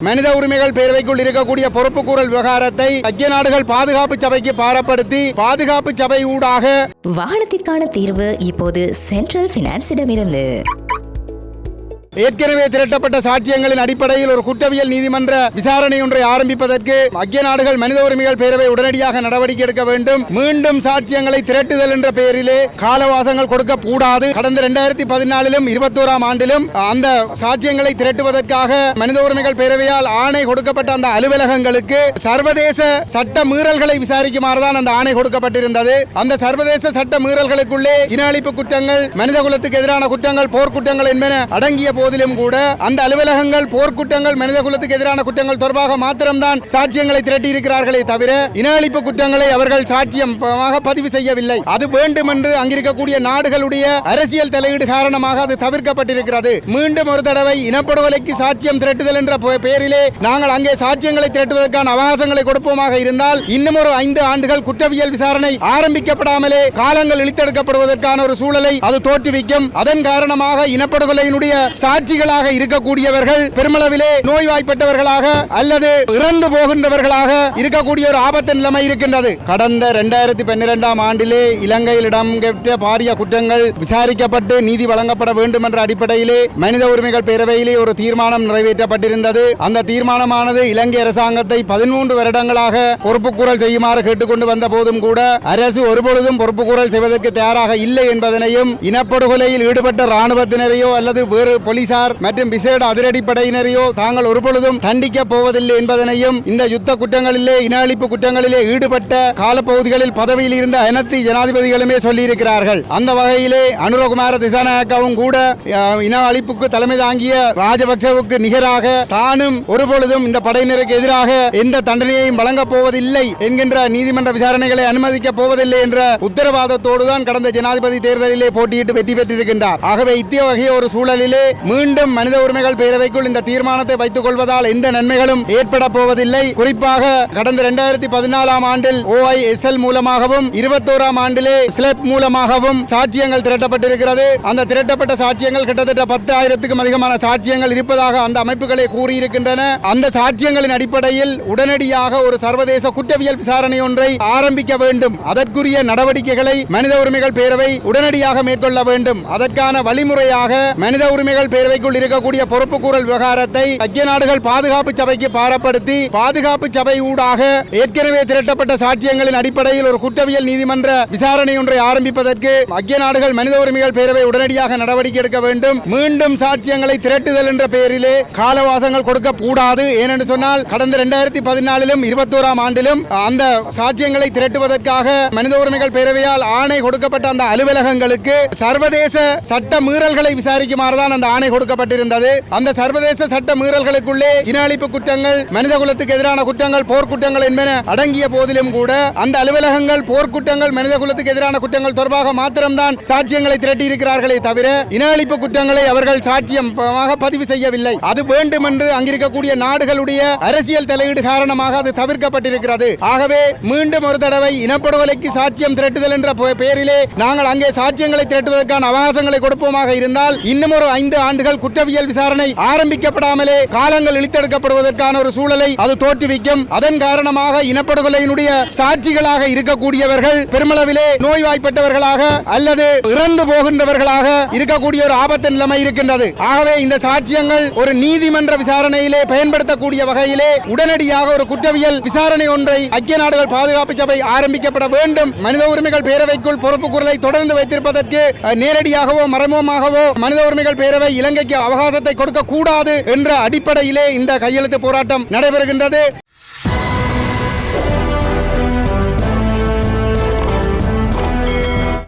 மனித உரிமைகள் பேரவைக்குள் இருக்கக்கூடிய பொறுப்புக்கூறல் விவகாரத்தை ஐக்கிய நாடுகள் பாதுகாப்பு சபைக்கு பாரப்படுத்தி பாதுகாப்பு சபை ஊடாக வாகனத்திற்கான தீர்வு இப்போது சென்ட்ரல் பினான்ஸிடமிருந்து ஏற்கனவே திரட்டப்பட்ட சாட்சியங்களின் அடிப்படையில் ஒரு குற்றவியல் நீதிமன்ற விசாரணை ஒன்றை ஆரம்பிப்பதற்கு ஐக்கிய நாடுகள் மனித உரிமைகள் பேரவை உடனடியாக நடவடிக்கை எடுக்க வேண்டும். மீண்டும் சாட்சியங்களை திரட்டுதல் என்ற பெயரிலே காலவாசங்கள் கொடுக்க கூடாது கடந்த இரண்டாயிரத்தி பதினாலிலும் இருபத்தோராம் ஆண்டிலும் அந்த சாட்சியங்களை திரட்டுவதற்காக மனித உரிமைகள் பேரவையால் ஆணை கொடுக்கப்பட்ட அந்த அலுவலகங்களுக்கு சர்வதேச சட்ட மீறல்களை விசாரிக்குமாறு தான் அந்த ஆணை கொடுக்கப்பட்டிருந்தது. அந்த சர்வதேச சட்ட மீறல்களுக்குள்ளே இன அழிப்பு குற்றங்கள் மனித குலத்துக்கு எதிரான குற்றங்கள் போர்க்குற்றங்கள் என்பன அடங்கிய போதிலும் கூட அந்த அலுவலகங்கள் போர்க்குற்றங்கள் மனித குலத்துக்கு எதிரான குற்றங்கள் தொடர்பாக மாத்திரம்தான் சாட்சியங்களை திரட்டி இருக்கிறார்களே தவிர இன அழிப்பு குற்றங்களை அவர்கள் சாட்சியமாக பதிவு செய்யவில்லை. அது வேண்டும் என்று அங்கிருக்கக்கூடிய நாடுகளுடைய அரசியல் தலையீடு காரணமாக அது தவிர்க்கப்பட்டிருக்கிறது. மீண்டும் ஒரு தடவை இனப்படுகொலைக்கு சாட்சியம் திரட்டுதல் என்ற பெயரிலே நாங்கள் அங்கே சாட்சியங்களை திரட்டுவதற்கான அவகாசங்களை கொடுப்போமாக இருந்தால் இன்னும் ஒரு ஐந்து ஆண்டுகள் குற்றவியல் விசாரணை ஆரம்பிக்கப்படாமலே காலங்கள் இழுத்தெடுக்கப்படுவதற்கான ஒரு சூழலை அது தோற்றுவிக்கும். அதன் காரணமாக இனப்படுகொலையினுடைய சாட்சிகளாக இருக்கக்கூடியவர்கள் பெருமளவிலே நோய்வாய்ப்பட்டவர்களாக அல்லது இறந்து போகின்றவர்களாக இருக்கக்கூடிய ஒரு ஆபத்து நிலைமை இருக்கின்றது. கடந்த இரண்டாயிரத்தி பன்னிரெண்டாம் ஆண்டிலே இலங்கையில் இடம்பெற்ற பாரிய குற்றங்கள் விசாரிக்கப்பட்டு நீதி வழங்கப்பட வேண்டும் என்ற அடிப்படையிலே மனித உரிமைகள் பேரவையிலே ஒரு தீர்மானம் நிறைவேற்றப்பட்டிருந்தது. அந்த தீர்மானமானது இலங்கை அரசாங்கத்தை பதிமூன்று வருடங்களாக பொறுப்புக்கூறல் செய்யுமாறு கேட்டுக்கொண்டு வந்த போதும் கூட அரசு ஒருபொழுதும் பொறுப்புக்கூறல் செய்வதற்கு தயாராக இல்லை என்பதனையும் இனப்படுகொலையில் ஈடுபட்ட ராணுவத்தினரையோ அல்லது வேறு போலீசார் மற்றும் விசேட அதிரடிப்படையினரையோ தாங்கள் ஒருபொழுதும் தண்டிக்க போவதில்லை என்பதனையும் இந்த யுத்த குற்றங்களிலே இன அழிப்பு குற்றங்களிலே ஈடுபட்ட காலப்பகுதிகளில் பதவியில் இருந்த அனைத்து ஜனாதிபதிகளுமே சொல்லியிருக்கிறார்கள். அந்த வகையிலே அனுரகுமார திசாநாயக்காவும் கூட இன அழிப்புக்கு தலைமை தாங்கிய ராஜபக்சவுக்கு நிகராக தானும் ஒருபொழுதும் இந்த படையினருக்கு எதிராக எந்த தண்டனையையும் வழங்கப் போவதில்லை என்கின்ற நீதிமன்ற விசாரணைகளை அனுமதிக்கப் போவதில்லை என்ற உத்தரவாதத்தோடு தான் கடந்த ஜனாதிபதி தேர்தலிலே போட்டியிட்டு வெற்றி பெற்றிருக்கின்றார். ஆகவே இத்திய இத்தகைய ஒரு சூழலிலே மீண்டும் மனித உரிமைகள் பேரவைக்குள் இந்த தீர்மானத்தை வைத்துக் கொள்வதால் எந்த நன்மைகளும் ஏற்பட போவதில்லை. குறிப்பாக கடந்த இரண்டாயிரத்தி பதினாலாம் ஆண்டில் ஓஐஎஸ்எல் மூலமாகவும் இருபத்தோராம் ஆண்டிலே ஸ்லெப் மூலமாகவும் சாட்சியங்கள் திரட்டப்பட்டிருக்கிறது. அந்த திரட்டப்பட்ட சாட்சியங்கள் கிட்டத்தட்ட பத்து ஆயிரத்துக்கும் அதிகமான சாட்சியங்கள் இருப்பதாக அந்த அமைப்புகளை கூறியிருக்கின்றன. அந்த சாட்சியங்களின் அடிப்படையில் உடனடியாக ஒரு சர்வதேச குற்றவியல் விசாரணை ஒன்றை ஆரம்பிக்க வேண்டும். அதற்குரிய நடவடிக்கைகளை மனித உரிமைகள் பேரவை உடனடியாக மேற்கொள்ள வேண்டும். அதற்கான வழிமுறையாக மனித உரிமைகள் பேரவைக்குள் இருக்கக்கூடிய பொறுப்புக்கூறல் விவகாரத்தை ஐக்கிய நாடுகள் பாதுகாப்பு சபைக்கு பாரப்படுத்தி பாதுகாப்பு சபை ஊடாக ஏற்கனவே திரட்டப்பட்ட சாட்சியங்களின் அடிப்படையில் ஒரு குற்றவியல் நீதிமன்ற விசாரணை ஒன்றை ஆரம்பிப்பதற்கு ஐக்கிய நாடுகள் மனித உரிமைகள் பேரவை உடனடியாக நடவடிக்கை எடுக்க வேண்டும். மீண்டும் சாட்சியங்களை திரட்டுதல் என்ற பெயரிலே காலவாசங்கள் கொடுக்க கூடாது ஏனென்று சொன்னால் கடந்த இரண்டாயிரத்தி பதினாலிலும் இருபத்தோராம் ஆண்டிலும் அந்த சாட்சியங்களை திரட்டுவதற்காக மனித உரிமைகள் பேரவையால் ஆணை கொடுக்கப்பட்ட அந்த அலுவலகங்களுக்கு சர்வதேச சட்ட மீறல்களை விசாரிக்குமாறு தான் அந்த ஆணை கொடுக்கப்பட்டிருந்தது. அந்த சர்வதேச சட்ட மீறல்களுக்குள்ளே இன அழிப்பு குற்றங்கள் மனித குலத்துக்கு எதிரான குற்றங்கள் போர்க்குற்றங்கள் என்பன அடங்கிய போதிலும் கூட அந்த அலுவலகங்கள் போர்க்குற்றங்கள் மனித குலத்துக்கு எதிரான குற்றங்கள் தொடர்பாக மாத்திரம்தான் சாட்சியங்களை திரட்டியிருக்கிறார்களே தவிர இன அழிப்பு குற்றங்களை அவர்கள் சாட்சியமாக பதிவு செய்யவில்லை. அது வேண்டும் என்று அங்கிருக்கக்கூடிய நாடுகளுடைய அரசியல் தலையீடு காரணமாக அது தவிர்க்கப்பட்டிருக்கிறது. ஆகவே மீண்டும் ஒரு தடவை இனப்படுகொலைக்கு சாட்சியம் திரட்டுதல் என்ற பெயரிலே நாங்கள் அங்கே சாட்சியங்களை திரட்டுவதற்கான அவகாசங்களை கொடுப்போமாக இருந்தால் இன்னும் ஒரு ஐந்து ஆண்டுகள் குற்றவியல் விசாரணை ஆரம்பிக்கப்படாமலே காலங்கள் இழுத்தெடுக்கப்படுவதற்கான ஒரு சூழலை அது தோற்றுவிக்கும். அதன் காரணமாக இனப்படுகொலையினுடைய சாட்சிகளாக இருக்கக்கூடியவர்கள் பெருமளவிலே நோய்வாய்ப்பட்டவர்களாக அல்லது இறந்து போகின்றவர்களாக இருக்கக்கூடிய ஒரு ஆபத்து நிலைமை இருக்கின்றது. ஆகவே இந்த சாட்சியங்கள் ஒரு நீதிமன்ற விசாரணையிலே பயன்படுத்தக்கூடிய வகையிலே உடனடியாக ஒரு குற்றவியல் விசாரணை ஒன்றை ஐக்கிய நாடுகள் பாதுகாப்பு சபை ஆரம்பிக்கப்பட வேண்டும். மனித உரிமைகள் பேரவைக்குள் பொறுப்பு குரலை தொடர்ந்து வைத்திருப்பதற்கு நேரடியாகவோ மறைமுகமாகவோ மனித உரிமைகள் பேரவை இலங்கைக்கு அவகாசத்தை கொடுக்க கூடாது என்ற அடிப்படையிலே இந்த கையெழுத்து போராட்டம் நடைபெறுகின்றது.